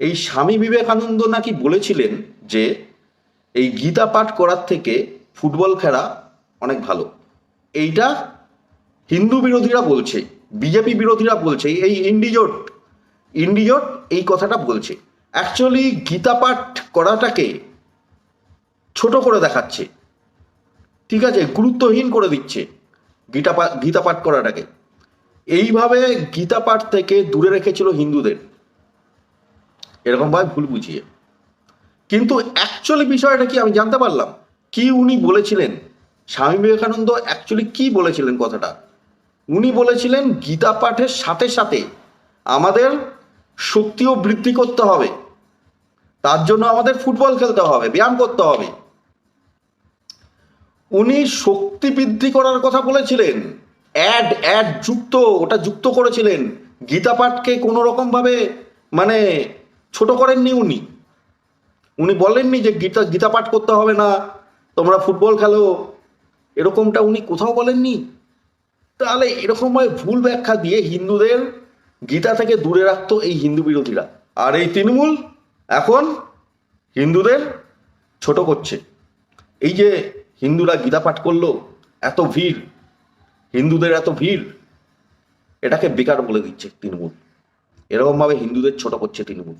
এই স্বামী বিবেকানন্দ নাকি বলেছিলেন যে এই গীতা পাঠ করার থেকে ফুটবল খেলা অনেক ভালো। এইটা হিন্দু বিরোধীরা বলছে, বিজেপি বিরোধীরা বলছে, এই ইন্ডিজোট ইন্ডিজোট এই কথাটা বলছে। অ্যাকচুয়ালি গীতা পাঠ করাটাকে ছোট করে দেখাচ্ছে, ঠিক আছে, গুরুত্বহীন করে দিচ্ছে গীতা পাঠ গীতা পাঠ করাটাকে। এইভাবে গীতা পাঠ থেকে দূরে রেখেছিল হিন্দুদের। এরকমভাবে ভুল বুঝিয়ে। কিন্তু অ্যাকচুয়ালি বিষয়টা কি আমি জানতে পারলাম? কি উনি বলেছিলেন? স্বামী বিবেকানন্দ অ্যাকচুয়ালি কি বলেছিলেন কথাটা? উনি বলেছিলেন, গীতা পাঠের সাথে সাথে আমাদের শক্তিও বৃদ্ধি করতে হবে। তার জন্য আমাদের ফুটবল খেলতে হবে, ব্যায়াম করতে হবে। উনি শক্তি বৃদ্ধি করার কথা বলেছিলেন। অ্যাড অ্যাড যুক্ত, ওটা যুক্ত করেছিলেন। গীতা পাঠকে কোনো রকমভাবে মানে ছোট করেননি উনি। উনি বলেননি যে গীতা গীতা পাঠ করতে হবে না, তোমরা ফুটবল খেলো। এরকমটা উনি কোথাও বলেননি। তাহলে এরকমভাবে ভুল ব্যাখ্যা দিয়ে হিন্দুদের গীতা থেকে দূরে রাখতো এই হিন্দু বিরোধীরা। আর এই তৃণমূল এখন হিন্দুদের ছোট করছে। এই যে হিন্দুরা গীতা পাঠ করল, এত ভিড়, হিন্দুদের এত ভিড়, এটাকে বেকার বলে দিচ্ছে তৃণমূল। এরকমভাবে হিন্দুদের ছোট করছে তৃণমূল।